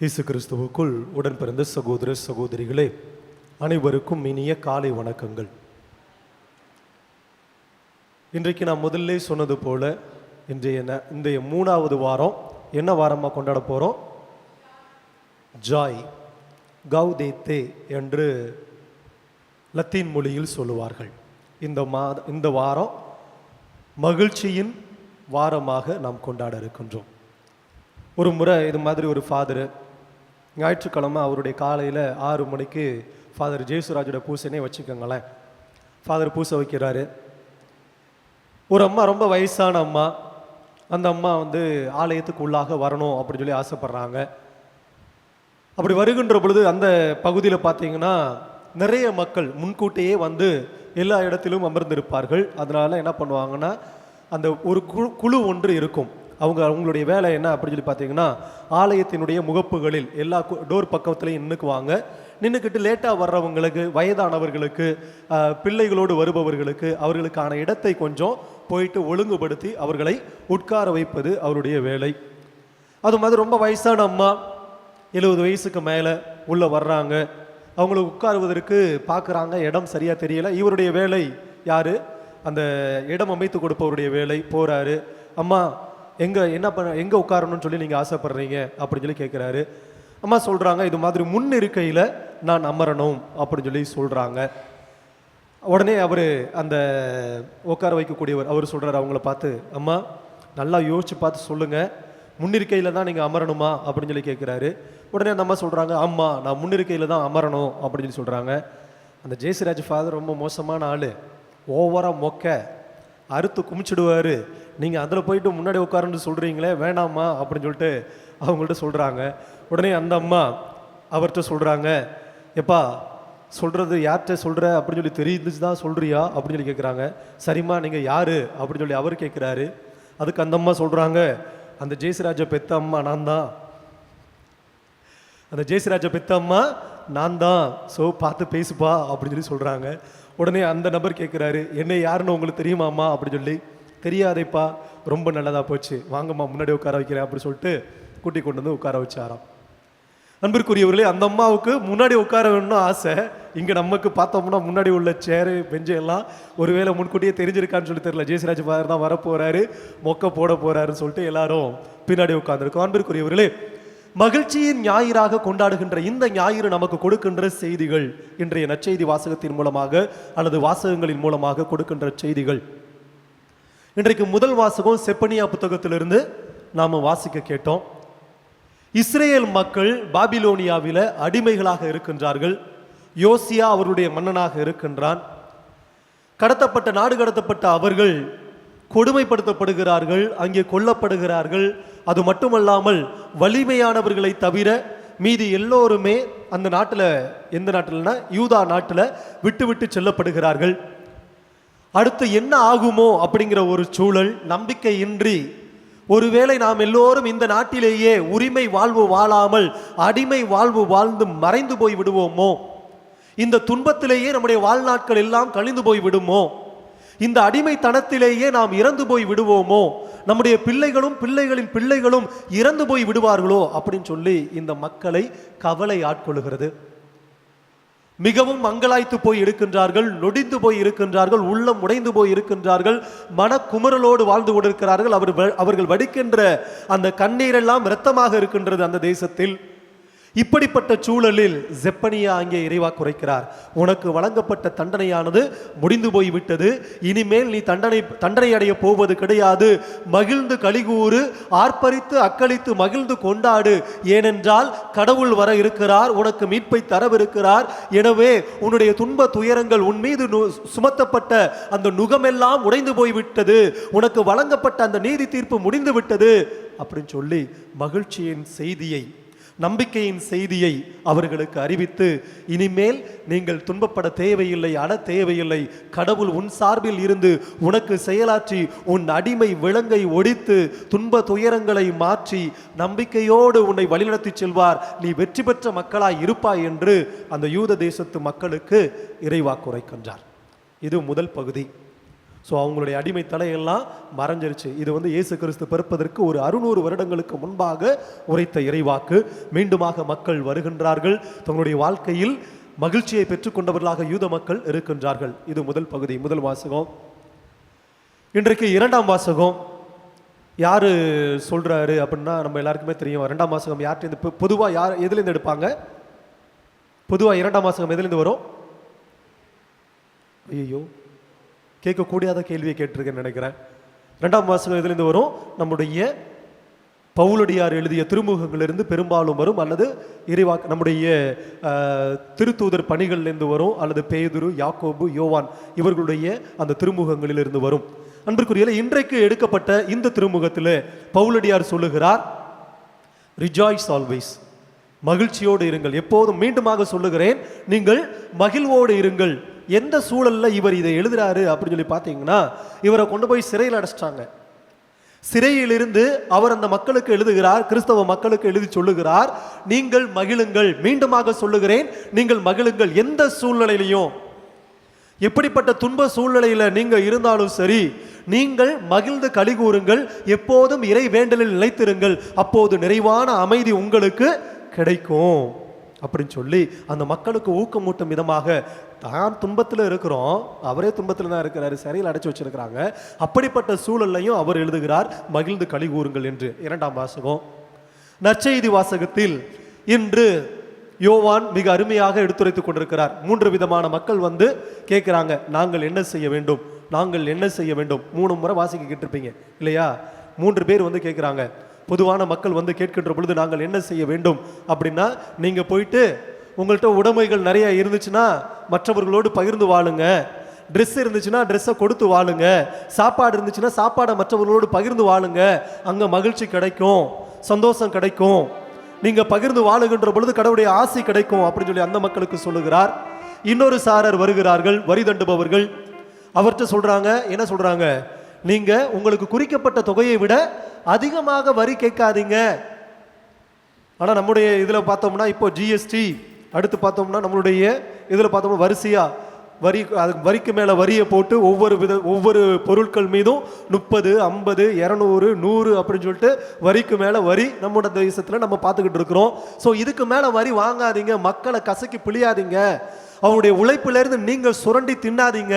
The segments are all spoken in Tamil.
இயேசு கிறிஸ்துவுக்குள் உடன் பிறந்த சகோதர சகோதரிகளே அனைவருக்கும் இனிய காலை வணக்கங்கள். இன்றைக்கு நான் முதல்ல சொன்னது போல இன்றைய ந- இன்றைய மூணாவது வாரம் என்ன வாரமாக கொண்டாட போகிறோம் ஜாய் கௌதேத்தே என்று லத்தீன் மொழியில் சொல்லுவார்கள். இந்த மாத இந்த வாரம் மகிழ்ச்சியின் வாரமாக நாம் கொண்டாட இருக்கின்றோம். ஒரு முறை இது மாதிரி ஒரு ஃபாதரு ஞாயிற்றுக்கிழமை அவருடைய காலையில் ஆறு மணிக்கு ஃபாதர் ஜேசுராஜோட பூசைனே வச்சுக்கோங்களேன். ஃபாதர் பூசை வைக்கிறாரு. ஒரு அம்மா ரொம்ப வயசான அம்மா. அந்த அம்மா வந்து ஆலயத்துக்கு உள்ளாக வரணும் அப்படின்னு சொல்லி ஆசைப்பட்றாங்க. அப்படி வருகின்ற பொழுது அந்த பகுதியில் பார்த்தீங்கன்னா நிறைய மக்கள் முன்கூட்டியே வந்து எல்லா இடத்திலும் அமர்ந்திருப்பார்கள். அதனால என்ன பண்ணுவாங்கன்னா அந்த ஒரு குழு குழு ஒன்று இருக்கும். அவங்க அவங்களுடைய வேலை என்ன அப்படின்னு சொல்லி பார்த்தீங்கன்னா ஆலயத்தினுடைய முகப்புகளில் எல்லா டோர் பக்கத்துலையும் நின்றுக்குவாங்க நின்றுக்கிட்டு லேட்டாக வர்றவங்களுக்கு வயதானவர்களுக்கு பிள்ளைகளோடு வருபவர்களுக்கு அவர்களுக்கான இடத்தை கொஞ்சம் போயிட்டு ஒழுங்குபடுத்தி அவர்களை உட்கார வைப்பது அவருடைய வேலை. அது மாதிரி ரொம்ப வயசான அம்மா எழுபது வயசுக்கு மேலே உள்ளே வர்றாங்க. அவங்களுக்கு உட்காருவதற்கு பார்க்குறாங்க இடம் சரியாக தெரியல. இவருடைய வேலை யார்? அந்த இடம் அமைத்து கொடுப்பவருடைய வேலை போகிறாரு அம்மா எங்கே என்ன பண்ண எங்கே உட்காரணும்னு சொல்லி நீங்கள் ஆசைப்படுறீங்க அப்படின்னு சொல்லி கேட்குறாரு அம்மா சொல்கிறாங்க இது மாதிரி முன் இருக்கையில் நான் அமரணும் அப்படின்னு சொல்லி சொல்கிறாங்க உடனே அவர் அந்த உட்கார வைக்கக்கூடியவர் அவர் சொல்கிறார் அவங்கள பார்த்து அம்மா நல்லா யோசித்து பார்த்து சொல்லுங்கள் முன்னிருக்கையில் தான் நீங்கள் அமரணுமா? அப்படின்னு சொல்லி கேட்குறாரு உடனே அந்த அம்மா சொல்கிறாங்க அம்மா நான் முன்னிருக்கையில் தான் அமரணும். அப்படின்னு சொல்லி சொல்கிறாங்க அந்த ஜெயசிராஜ் ஃபாதர் ரொம்ப மோசமான ஆள். ஓவராக மொக்க அறுத்து குமிச்சிடுவார். நீங்கள் அதில் போயிட்டு முன்னாடி உட்காருன்னு சொல்கிறீங்களே வேணாம்மா அப்படின்னு சொல்லிட்டு அவங்கள்ட்ட சொல்கிறாங்க உடனே அந்த அம்மா அவர்கிட்ட சொல்கிறாங்க எப்பா சொல்கிறது யார்கிட்ட சொல்கிற அப்படின்னு சொல்லி தெரியுது தான் சொல்கிறியா அப்படின்னு சொல்லி கேட்குறாங்க சரிம்மா நீங்கள் யார்? அப்படின்னு சொல்லி அவர் கேட்குறாரு அதுக்கு அந்த அம்மா சொல்கிறாங்க அந்த ஜெயசிராஜ பெத்த அம்மா நான் தான் அந்த ஜெயசிராஜ பெத்த அம்மா நான் தான் ஸோ பார்த்து பேசுப்பா அப்படின்னு சொல்லி சொல்கிறாங்க உடனே அந்த நபர் கேட்குறாரு என்ன யாருன்னு உங்களுக்கு தெரியுமாம்மா? அப்படின்னு சொல்லி தெரியாதேப்பா ரொம்ப நல்லதாக போச்சு. வாங்கம்மா முன்னாடி உட்கார வைக்கிறேன் அப்படின்னு சொல்லிட்டு கூட்டி கொண்டு வந்து உட்கார வச்சாராம். அன்பிற்குரியவர்களே அந்த அம்மாவுக்கு முன்னாடி உட்கார வேணும்னு ஆசை. இங்கே நமக்கு பார்த்தோம்னா முன்னாடி உள்ள சேரு பெஞ்சு எல்லாம் ஒருவேளை முன்கூட்டியே தெரிஞ்சிருக்கான்னு சொல்லி தெரியல. ஜெயசிராஜ் ஃபாதர் தான் வரப்போகிறாரு மொக்க போட போகிறாருன்னு சொல்லிட்டு எல்லாரும் பின்னாடி உட்காந்துருக்கோம் அன்பிற்குரியவர்களே மகிழ்ச்சியின் ஞாயிறாக கொண்டாடுகின்ற இந்த ஞாயிறு நமக்கு கொடுக்கின்ற செய்திகள் இன்றைய நற்செய்தி வாசகத்தின் மூலமாக அல்லது வாசகங்களின் மூலமாக கொடுக்கின்ற செய்திகள். இன்றைக்கு முதல் வாசகம் செப்பனியா புத்தகத்திலிருந்து நாம் வாசிக்க கேட்டோம். இஸ்ரேல் மக்கள் பாபிலோனியாவில் அடிமைகளாக இருக்கின்றார்கள். யோசியா அவருடைய மன்னனாக இருக்கின்றான். கடத்தப்பட்ட நாடு கடத்தப்பட்ட அவர்கள் கொடுமைப்படுத்தப்படுகிறார்கள் அங்கே கொல்லப்படுகிறார்கள். அது மட்டுமல்லாமல் வலிமையானவர்களை தவிர மீதி எல்லோருமே அந்த நாட்டில் எந்த நாட்டில்னா யூதா நாட்டில் விட்டு விட்டு செல்லப்படுகிறார்கள். அடுத்து என்ன ஆகுமோ அப்படிங்கிற ஒரு சூழல் நம்பிக்கையின்றி ஒருவேளை நாம் எல்லோரும் இந்த நாட்டிலேயே உரிமை வாழ்வு வாழாமல் அடிமை வாழ்வு வாழ்ந்து மறைந்து போய் விடுவோமோ? இந்த துன்பத்திலேயே நம்முடைய வாழ்நாட்கள் எல்லாம் கழிந்து போய் விடுமோ? இந்த அடிமைத்தனத்திலேயே நாம் இறந்து போய் விடுவோமோ? நம்முடைய பிள்ளைகளும் பிள்ளைகளின் பிள்ளைகளும் இறந்து போய் விடுவார்களோ அப்படின்னு சொல்லி இந்த மக்களை கவலை ஆட்கொள்கிறது மிகவும் மங்களாய்த்து போய் இருக்கின்றார்கள் நொடிந்து போய் இருக்கின்றார்கள் உள்ளம் உடைந்து போய் இருக்கின்றார்கள் மனக்குமுறலோடு வாழ்ந்து கொண்டிருக்கிறார்கள். அவர் அவர்கள் வடிக்கின்ற அந்த கண்ணீரெல்லாம் இரத்தமாக இருக்கின்றது அந்த தேசத்தில். இப்படிப்பட்ட சூழலில் ஜெப்பனியா அங்கே இறைவா குறைக்கிறார். உனக்கு வழங்கப்பட்ட தண்டனையானது முடிந்து போய்விட்டது. இனிமேல் நீ தண்டனை தண்டனை அடைய போவது கிடையாது. மகிழ்ந்து கலிகூறு ஆர்ப்பரித்து அக்களித்து மகிழ்ந்து கொண்டாடு. ஏனென்றால் கடவுள் வர இருக்கிறார் உனக்கு மீட்பை தரவிருக்கிறார். எனவே உன்னுடைய துன்ப துயரங்கள் உன் மீது நு- சுமத்தப்பட்ட அந்த நுகமெல்லாம் உடைந்து போய்விட்டது. உனக்கு வழங்கப்பட்ட அந்த நீதி தீர்ப்பு முடிந்து விட்டது. அப்படின்னு சொல்லி மகிழ்ச்சியின் செய்தியை நம்பிக்கையின் செய்தியை அவர்களுக்கு அறிவித்து இனிமேல் நீங்கள் துன்பப்பட தேவையில்லை அட தேவையில்லை கடவுள் உன் சார்பில் இருந்து உனக்கு செயலாற்றி உன் அடிமை விலங்கை ஒடித்து துன்ப துயரங்களை மாற்றி நம்பிக்கையோடு உன்னை வழிநடத்தி செல்வார். நீ வெற்றி பெற்ற மக்களாய் இருப்பாய் என்று அந்த யூத தேசத்து மக்களுக்கு இறைவாக்குரைக்கின்றார் இது முதல் பகுதி. ஸோ அவங்களுடைய அடிமை தலையெல்லாம் மறைஞ்சிருச்சு. இது வந்து இயேசு கிறிஸ்து பிறப்பதற்கு ஒரு அறுநூறு வருடங்களுக்கு முன்பாக உரைத்த இறைவாக்கு. மீண்டுமாக மக்கள் வருகின்றார்கள். தங்களுடைய வாழ்க்கையில் மகிழ்ச்சியை பெற்றுக்கொண்டவர்களாக யூத மக்கள் இருக்கின்றார்கள். இது முதல் பகுதி முதல் வாசகம். இன்றைக்கு இரண்டாம் வாசகம். யார் சொல்கிறாரு அப்படின்னா நம்ம எல்லாருக்குமே தெரியும். இரண்டாம் வாசகம் யார்கிட்ட பொதுவாக யார் எதுலேருந்து எடுப்பாங்க? பொதுவாக இரண்டாம் வாசகம் எதுலேருந்து வரும்? ஐயோ கேட்கக்கூடாத கேள்வியை கேட்டிருக்கேன்னு நினைக்கிறேன். ரெண்டாம் வாசகம் வரும். நம்முடைய பவுலடியார் எழுதிய திருமுகங்களிலிருந்து பெரும்பாலும் வரும். அல்லது இறைவா நம்முடைய திருத்தூதர் பணிகள்லேருந்து வரும். அல்லது பேதுரு யாக்கோபு யோவான் இவர்களுடைய அந்த திருமுகங்களிலிருந்து வரும். அன்பிற்குரியல இன்றைக்கு எடுக்கப்பட்ட இந்த திருமுகத்தில் பவுலடியார் சொல்லுகிறார் ரிஜாய்ஸ் ஆல்வேஸ் மகிழ்ச்சியோடு இருங்கள். எப்போதும் மீண்டுமாக சொல்லுகிறேன் நீங்கள் மகிழ்வோடு இருங்கள். எந்த சூழல்ல இவர் இதை எழுதுறாரு அப்படின்னு சொல்லி பார்த்தீங்கன்னா இவரை கொண்டு போய் சிறையில் அடைச்சிட்டாங்க. சிறையிலிருந்து அவர் அந்த மக்களுக்கு எழுதுகிறார் கிறிஸ்தவ மக்களுக்கு எழுதி சொல்லுகிறார் நீங்கள் மகிழுங்கள் மீண்டுமாக சொல்லுகிறேன் நீங்கள் மகிழுங்கள். எந்த சூழ்நிலையிலையும் எப்படிப்பட்ட துன்ப சூழ்நிலையில நீங்கள் இருந்தாலும் சரி நீங்கள் மகிழ்ந்து கலிகூறுங்கள் எப்போதும் இறை வேண்டலில் நிலைத்திருங்கள் அப்போது நிறைவான அமைதி உங்களுக்கு கிடைக்கும். அப்படின்னு சொல்லி அந்த மக்களுக்கு ஊக்கமூட்டும் விதமாக தான் துன்பத்தில் இருக்கிறோம். அவரே துன்பத்தில் தான் இருக்கிறாரு. சிறையில் அடைச்சி வச்சிருக்கிறாங்க. அப்படிப்பட்ட சூழல்லையும் அவர் எழுதுகிறார் மகிழ்ந்து கலிகூறுங்கள் என்று. இரண்டாம் வாசகம். நற்செய்தி வாசகத்தில் இன்று யோவான் மிக அருமையாக எடுத்துரைத்துக் கொண்டிருக்கிறார். மூன்று விதமான மக்கள் வந்து கேட்குறாங்க நாங்கள் என்ன செய்ய வேண்டும்? நாங்கள் என்ன செய்ய வேண்டும்? மூணு முறை வாசிக்க இருப்பீங்க இல்லையா? மூன்று பேர் வந்து கேட்குறாங்க. பொதுவான மக்கள் வந்து கேட்கின்ற பொழுது நாங்கள் என்ன செய்ய வேண்டும்? அப்படின்னா நீங்கள் போயிட்டு உங்கள்கிட்ட உடைமைகள் நிறைய இருந்துச்சுன்னா மற்றவர்களோடு பகிர்ந்து வாழுங்க. ட்ரெஸ் இருந்துச்சுன்னா ட்ரெஸ்ஸை கொடுத்து வாழுங்க. சாப்பாடு இருந்துச்சுன்னா சாப்பாடை மற்றவர்களோடு பகிர்ந்து வாழுங்க. அங்கே மகிழ்ச்சி கிடைக்கும். சந்தோஷம் கிடைக்கும். நீங்கள் பகிர்ந்து வாழுகின்ற பொழுது கடவுளுடைய ஆசை கிடைக்கும் அப்படின்னு சொல்லி அந்த மக்களுக்கு சொல்லுகிறார். இன்னொரு சாரர் வருகிறார்கள் வரி தண்டுபவர்கள். அவர்கிட்ட சொல்கிறாங்க என்ன சொல்கிறாங்க நீங்கள் உங்களுக்கு குறிக்கப்பட்ட தொகையை விட அதிகமாக வரி கேட்காதீங்க. ஆனால் நம்முடைய இதில் பார்த்தோம்னா இப்போ ஜிஎஸ்டி அடுத்து பார்த்தோம்னா நம்மளுடைய இதில் பார்த்தோம்னா வரிசையாக வரி அது வரிக்கு மேலே வரியை போட்டு ஒவ்வொரு வித ஒவ்வொரு பொருட்கள் மீதும் முப்பது ஐம்பது இரநூறு நூறு அப்படின்னு சொல்லிட்டு வரிக்கு மேலே வரி நம்மளோட தேசத்தில் நம்ம பார்த்துக்கிட்டு இருக்கிறோம். ஸோ இதுக்கு மேலே வரி வாங்காதீங்க மக்களை கசக்கி பிழியாதீங்க. அவங்களுடைய உழைப்பிலேருந்து நீங்கள் சுரண்டி தின்னாதீங்க.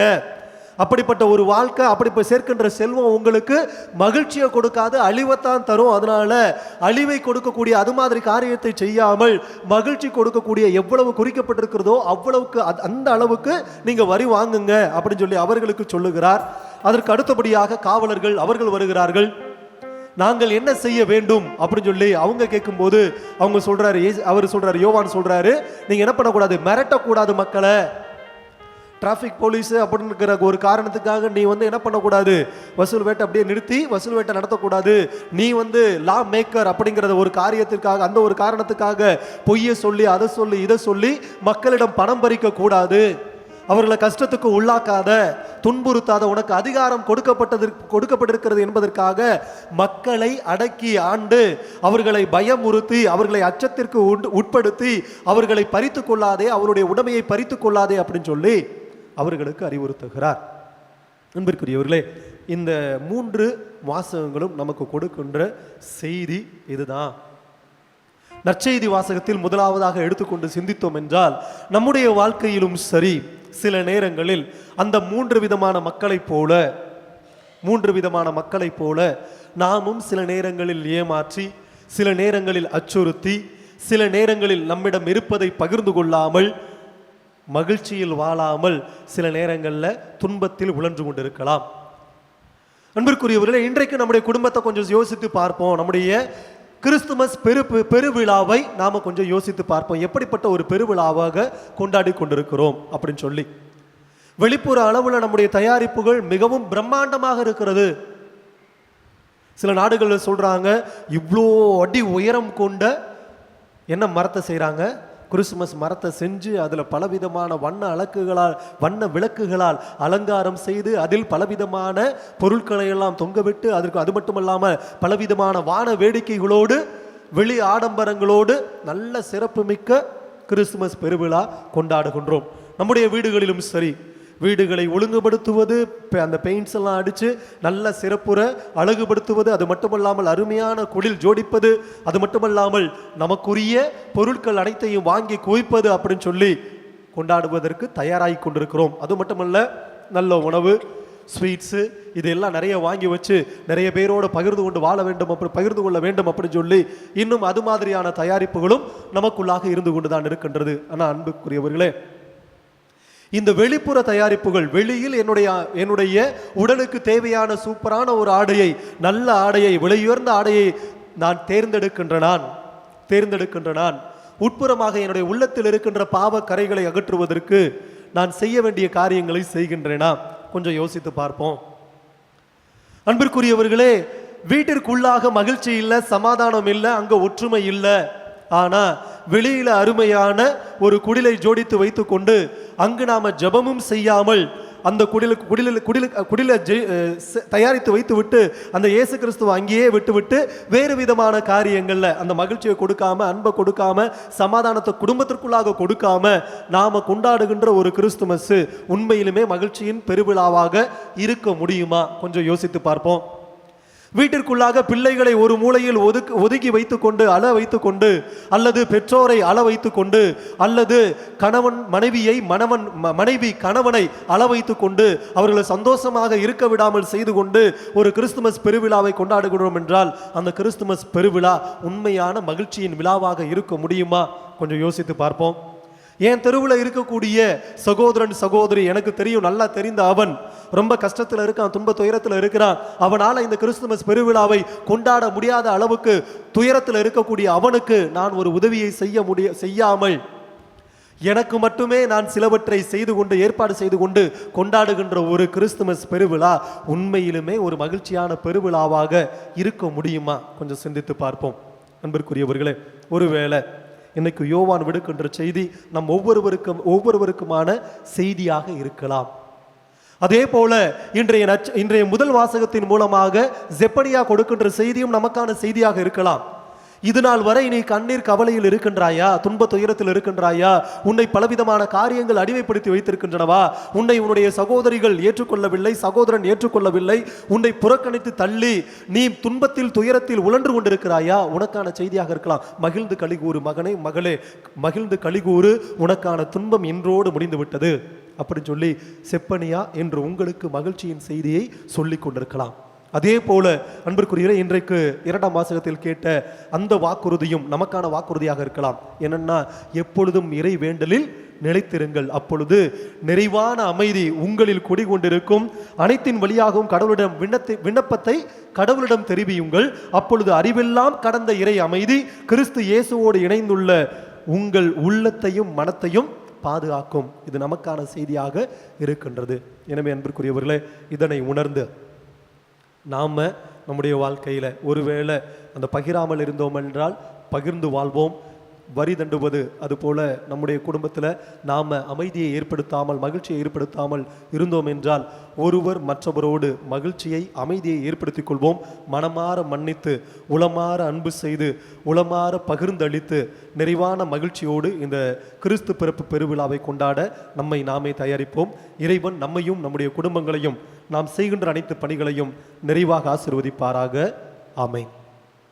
அப்படிப்பட்ட ஒரு வாழ்க்கை அப்படி போய் சேர்க்கின்ற செல்வம் உங்களுக்கு மகிழ்ச்சியை கொடுக்காது அழிவைத்தான் தரும். அதனால அழிவை கொடுக்கக்கூடிய அது மாதிரி காரியத்தை செய்யாமல் மகிழ்ச்சி கொடுக்கக்கூடிய எவ்வளவு குறிக்கப்பட்டிருக்கிறதோ அவ்வளவுக்கு அந்த அளவுக்கு நீங்க வரி வாங்குங்க அப்படின்னு சொல்லி அவர்களுக்கு சொல்லுகிறார். அதற்கு அடுத்தபடியாக காவலர்கள் அவர்கள் வருகிறார்கள். நாங்கள் என்ன செய்ய வேண்டும் அப்படின்னு சொல்லி அவங்க கேட்கும்போது அவங்க சொல்றாரு அவர் சொல்றாரு யோவான் சொல்றாரு நீங்க என்ன பண்ணக்கூடாது? மிரட்டக்கூடாது மக்களை. டிராஃபிக் போலீஸ் அப்படிங்கிற ஒரு காரணத்துக்காக நீ வந்து என்ன பண்ணக்கூடாது? வசூல் வேட்டை அப்படியே நிறுத்தி வசூல் வேட்டை நடத்தக்கூடாது. நீ வந்து லா மேக்கர் அப்படிங்கிறத ஒரு காரியத்திற்காக அந்த ஒரு காரணத்துக்காக பொய்யை சொல்லி அதை சொல்லி இதை சொல்லி மக்களிடம் பணம் பறிக்க கூடாது அவர்களை கஷ்டத்துக்கு உள்ளாக்காத துன்புறுத்தாத உனக்கு அதிகாரம் கொடுக்கப்பட்டது கொடுக்கப்பட்டிருக்கிறது என்பதற்காக மக்களை அடக்கி ஆண்டு அவர்களை பயமுறுத்தி அவர்களை அச்சத்திற்கு உட்படுத்தி அவர்களை பறித்து கொள்ளாதே அவருடைய உடமையை பறித்து கொள்ளாதே அப்படின்னு சொல்லி அவர்களுக்கு அறிவுறுத்துகிறார். அன்பிற்குரியவர்களே இந்த மூன்று வாசகங்களும் நமக்கு கொடுக்கின்ற செய்தி இதுதான். நற்செய்தி வாசகத்தில் முதலாவதாக எடுத்துக்கொண்டு சிந்தித்தோம் என்றால் நம்முடைய வாழ்க்கையிலும் சரி சில நேரங்களில் அந்த மூன்று விதமான மக்களைப் போல மூன்று விதமான மக்களைப் போல நாமும் சில நேரங்களில் ஏமாற்றி சில நேரங்களில் அச்சுறுத்தி சில நேரங்களில் நம்மிடம் இருப்பதை பகிர்ந்து கொள்ளாமல் மகிழ்ச்சியில் வாழாமல் சில நேரங்களில் துன்பத்தில் உழன்று கொண்டிருக்கலாம். அன்பிற்குரியவர்களே இன்றைக்கு நம்முடைய குடும்பத்தை கொஞ்சம் யோசித்து பார்ப்போம். நம்முடைய கிறிஸ்துமஸ் பெரு பெருவிழாவை நாம் கொஞ்சம் யோசித்து பார்ப்போம். எப்படிப்பட்ட ஒரு பெருவிழாவாக கொண்டாடி கொண்டிருக்கிறோம் அப்படின்னு சொல்லி. வெளிப்புற அளவில் நம்முடைய தயாரிப்புகள் மிகவும் பிரம்மாண்டமாக இருக்கிறது. சில நாடுகளில் சொல்கிறாங்க இவ்வளோ அடி உயரம் கொண்ட என்ன மரத்தை செய்கிறாங்க கிறிஸ்துமஸ் மரத்தை செஞ்சு அதில் பலவிதமான வண்ண அலக்குகளால் வண்ண விளக்குகளால் அலங்காரம் செய்து அதில் பலவிதமான பொருட்களை எல்லாம் தொங்கவிட்டு அதற்கு அது மட்டுமல்லாமல் பலவிதமான வான வேடிக்கைகளோடு வெளி ஆடம்பரங்களோடு நல்ல சிறப்புமிக்க கிறிஸ்துமஸ் பெருவிழா கொண்டாடுகின்றோம். நம்முடைய வீடுகளிலும் சரி வீடுகளை ஒழுங்குபடுத்துவது பெ- அந்த பெயிண்ட்ஸ் எல்லாம் அடித்து நல்ல சிறப்புற அழகுபடுத்துவது அது மட்டுமல்லாமல் அருமையான குடில் ஜோடிப்பது அது மட்டுமல்லாமல் நமக்குரிய பொருட்கள் அனைத்தையும் வாங்கி குவிப்பது அப்படின்னு சொல்லி கொண்டாடுவதற்கு தயாராகி கொண்டிருக்கிறோம். அது மட்டுமல்ல நல்ல உணவு ஸ்வீட்ஸு இதெல்லாம் நிறைய வாங்கி வச்சு நிறைய பேரோட பகிர்ந்து கொண்டு வாழ வேண்டும் அப்படி பகிர்ந்து கொள்ள வேண்டும் அப்படின்னு சொல்லி இன்னும் அது மாதிரியான தயாரிப்புகளும் நமக்குள்ளாக இருந்து கொண்டு தான் இருக்கின்றது. ஆனால் அன்புக்குரியவர்களே இந்த வெளிப்புற தயாரிப்புகள் வெளியில் என்னுடைய என்னுடைய உடலுக்கு தேவையான சூப்பரான ஒரு ஆடையை நல்ல ஆடையை விலையுயர்ந்த ஆடையை நான் தேர்ந்தெடுக்கின்ற நான் தேர்ந்தெடுக்கின்ற நான் உட்புறமாக என்னுடைய உள்ளத்தில் இருக்கின்ற பாவ கரைகளை அகற்றுவதற்கு நான் செய்ய வேண்டிய காரியங்களை செய்கின்றேனா? கொஞ்சம் யோசித்து பார்ப்போம். அன்பிற்குரியவர்களே வீட்டிற்குள்ளாக மகிழ்ச்சி இல்லை சமாதானம் இல்லை அங்கே ஒற்றுமை இல்லை. ஆனால் வெளியில் அருமையான ஒரு குடிலை ஜோடித்து வைத்துக்கொண்டு அங்கு நாம் ஜெபமும் செய்யாமல் அந்த குடிலுக்கு குடில குடில குடில தயாரித்து வைத்து விட்டு அந்த இயேசு கிறிஸ்துவை அங்கேயே விட்டு விட்டு வேறு விதமான காரியங்களில் அந்த மகிழ்ச்சியை கொடுக்காம அன்பை கொடுக்காம சமாதானத்தை குடும்பத்திற்குள்ளாக கொடுக்காம நாம் கொண்டாடுகின்ற ஒரு கிறிஸ்துமஸ் உண்மையிலுமே மகிழ்ச்சியின் பெருவிழாவாக இருக்க முடியுமா? கொஞ்சம் யோசித்து பார்ப்போம். வீட்டிற்குள்ளாக பிள்ளைகளை ஒரு மூலையில் ஒதுக்கு ஒதுக்கி வைத்துக்கொண்டு அழ வைத்துக்கொண்டு அல்லது பெற்றோரை அழ வைத்துக்கொண்டு அல்லது கணவன் மனைவியை மணவன் மனைவி கணவனை அழ வைத்துக்கொண்டு அவர்களை சந்தோஷமாக இருக்க விடாமல் செய்து கொண்டு ஒரு கிறிஸ்துமஸ் பெருவிழாவை கொண்டாடுகிறோம் என்றால் அந்த கிறிஸ்துமஸ் பெருவிழா உண்மையான மகிழ்ச்சியின் விழாவாக இருக்க முடியுமா? கொஞ்சம் யோசித்து பார்ப்போம். என் தெருவில் இருக்கக்கூடிய சகோதரன் சகோதரி எனக்கு தெரியும் நல்லா தெரிந்த அவன் ரொம்ப கஷ்டத்தில் இருக்கான் துன்ப துயரத்தில் இருக்கிறான். அவனால் இந்த கிறிஸ்துமஸ் பெருவிழாவை கொண்டாட முடியாத அளவுக்கு துயரத்தில் இருக்கக்கூடிய அவனுக்கு நான் ஒரு உதவியை செய்ய முடிய செய்யாமல் எனக்கு மட்டுமே நான் சிலவற்றை செய்து கொண்டு ஏற்பாடு செய்து கொண்டு கொண்டாடுகின்ற ஒரு கிறிஸ்துமஸ் பெருவிழா உண்மையிலுமே ஒரு மகிழ்ச்சியான பெருவிழாவாக இருக்க முடியுமா? கொஞ்சம் சிந்தித்து பார்ப்போம். அன்பிற்குரியவர்களே ஒருவேளை இன்னைக்கு யோவான் விடுக்கின்ற செய்தி நம் ஒவ்வொருவருக்கும் ஒவ்வொருவருக்குமான செய்தியாக இருக்கலாம். அதே போல இன்றைய நற்ச இன்றைய முதல் வாசகத்தின் மூலமாக ஜெப்பனியா கொடுக்கின்ற செய்தியும் நமக்கான செய்தியாக இருக்கலாம். இது நாள் வரை நீ கண்ணீர் கவலையில் இருக்கின்றாயா? துன்ப துயரத்தில் இருக்கின்றாயா? உன்னை பலவிதமான காரியங்கள் அடிமைப்படுத்தி வைத்திருக்கின்றனவா? உன்னை உன்னுடைய சகோதரிகள் ஏற்றுக்கொள்ளவில்லை சகோதரன் ஏற்றுக்கொள்ளவில்லை. உன்னை புறக்கணித்து தள்ளி நீ துன்பத்தில் துயரத்தில் உழன்று கொண்டிருக்கிறாயா? உனக்கான செய்தியாக இருக்கலாம். மகிழ்ந்து கலிகூறு மகனே மகளே மகிழ்ந்து கலிகூறு உனக்கான துன்பம் இன்றோடு முடிந்து விட்டது அப்படின்னு சொல்லி செப்பனியா என்று உங்களுக்கு மகிழ்ச்சியின் செய்தியை சொல்லிக் கொண்டிருக்கலாம். அதே போல அன்பிற்குரிய இன்றைக்கு இரண்டாம் வாசகத்தில் கேட்ட அந்த வாக்குறுதியும் நமக்கான வாக்குறுதியாக இருக்கலாம். என்னன்னா எப்பொழுதும் இறை வேண்டலில் நிலைத்திருங்கள். அப்பொழுது நிறைவான அமைதி உங்களில் குடிகொண்டிருக்கும். அனைத்தின் வழியாகவும் கடவுளிடம் விண்ணத்தை விண்ணப்பத்தை கடவுளிடம் தெரிவியுங்கள். அப்பொழுது அறிவெல்லாம் கடந்த இறை அமைதி கிறிஸ்து இயேசுவோடு இணைந்துள்ள உங்கள் உள்ளத்தையும் மனத்தையும் பாதுகாக்கும். இது நமக்கான செய்தியாக இருக்கின்றது. எனவே அன்பிற்குரியவர்களே இதனை உணர்ந்து நாம் நம்முடைய வாழ்க்கையில் ஒருவேளை அந்த பகிராமல் இருந்தோம் என்றால் பகிர்ந்து வாழ்வோம். வரி தண்டுவது அதுபோல நம்முடைய குடும்பத்தில் நாம் அமைதியை ஏற்படுத்தாமல் மகிழ்ச்சியை ஏற்படுத்தாமல் இருந்தோம் என்றால் ஒருவர் மற்றவரோடு மகிழ்ச்சியை அமைதியை ஏற்படுத்திக் கொள்வோம். மனமாற மன்னித்து உளமாற அன்பு செய்து உளமாற பகிர்ந்தளித்து நிறைவான மகிழ்ச்சியோடு இந்த கிறிஸ்து பிறப்பு பெருவிழாவை கொண்டாட நம்மை நாமே தயாரிப்போம். இறைவன் நம்மையும் நம்முடைய குடும்பங்களையும் நாம் செய்கின்ற அனைத்து பணிகளையும் நிறைவாக ஆசிர்வதிப்பாராக. ஆமை